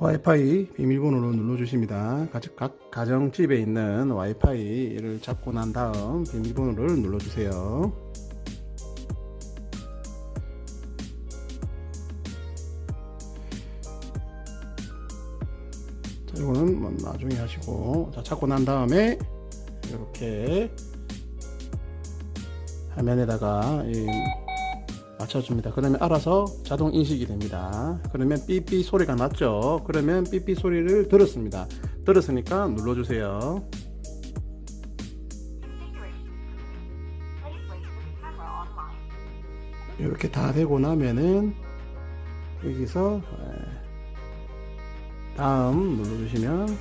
와이파이 비밀번호를 눌러주십니다. 각, 각 가정집에 있는 와이파이를 잡고 난 다음 비밀번호를 눌러주세요. 자, 이거는 뭐 나중에 하시고, 자, 잡고 난 다음에 이렇게 화면에다가 이 맞춰줍니다. 그러면 알아서 자동 인식이 됩니다. 그러면 삐삐 소리가 났죠. 그러면 삐삐 소리를 들었습니다. 들었으니까 눌러주세요. 이렇게 다 되고 나면은 여기서 에, 다음 눌러주시면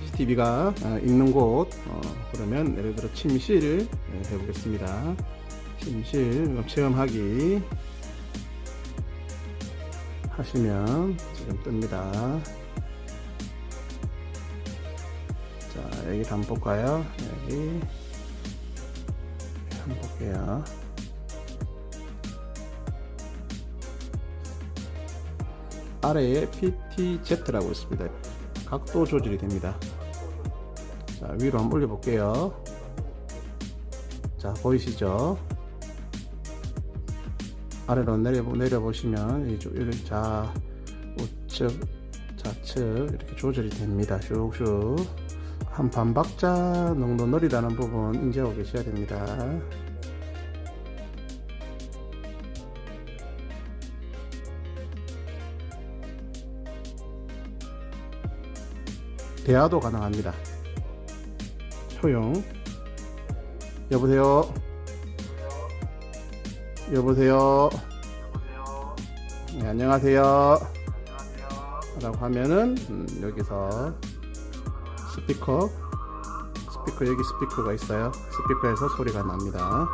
CCTV가 있는 곳 어, 그러면 예를 들어 침실 예, 해보겠습니다. 침실 체험하기 하시면 지금 뜹니다. 자 여기 한번 볼까요? 여기 한번 볼게요. 아래에 PTZ라고 있습니다. 각도 조절이 됩니다. 자, 위로 한번 올려 볼게요. 자, 보이시죠? 아래로 내려, 내려보시면, 이 조- 이렇게 자, 우측, 좌측, 이렇게 조절이 됩니다. 슉슉. 한 반박자 정도 느리다는 부분 인지하고 계셔야 됩니다. 대화도 가능합니다. 효용. 여보세요. 여보세요. 네, 안녕하세요. 라고 하면은 음, 여기서 스피커 스피커 여기 스피커가 있어요. 스피커에서 소리가 납니다.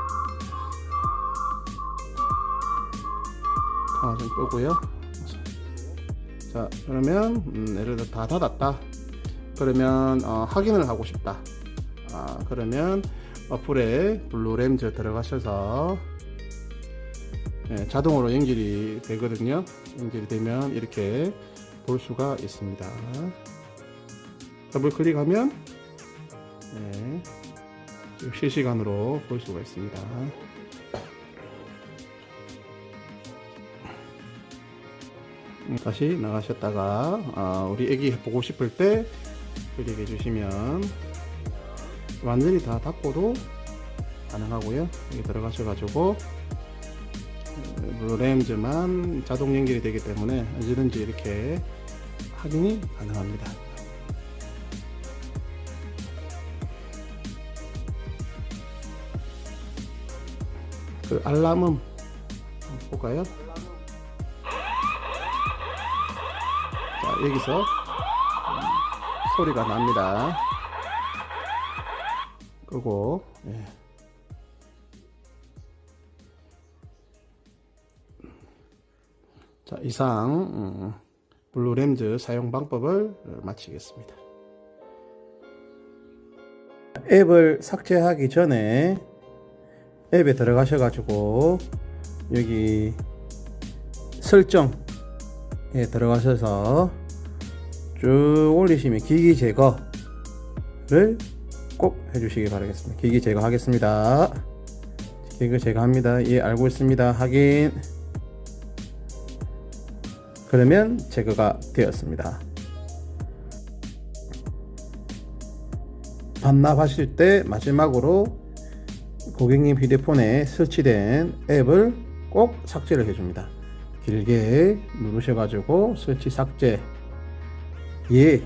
통화 좀 끄고요. 자 그러면 음, 예를 들어 다 닫았다. 그러면 어, 확인을 하고 싶다. 아, 그러면 어플에 블루램즈 들어가셔서 예, 자동으로 연결이 되거든요. 연결이 되면 이렇게 볼 수가 있습니다. 더블 클릭하면 예, 지금 실시간으로 볼 수가 있습니다. 음, 다시 나가셨다가 아, 우리 애기 보고 싶을 때 클릭해 주시면 완전히 다 닫고도 가능하고요. 여기 들어가셔 가지고 램즈만 자동 연결이 되기 때문에 언제든지 이렇게 확인이 가능합니다. 그 알람음 볼까요? 자 여기서 음, 소리가 납니다. 끄고 예. 자 이상 음, 블루램즈 사용 방법을 어, 마치겠습니다. 앱을 삭제하기 전에 앱에 들어가셔 가지고 여기 설정에 들어가셔서 쭉 올리시면 기기 제거를 꼭 해주시기 바라겠습니다. 기기 제거하겠습니다. 기기 제거합니다. 예, 알고 있습니다. 확인. 그러면 제거가 되었습니다. 반납하실 때 마지막으로 고객님 휴대폰에 설치된 앱을 꼭 삭제를 해줍니다. 길게 누르셔가지고 설치 삭제 예.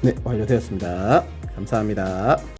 네, 완료되었습니다. 감사합니다.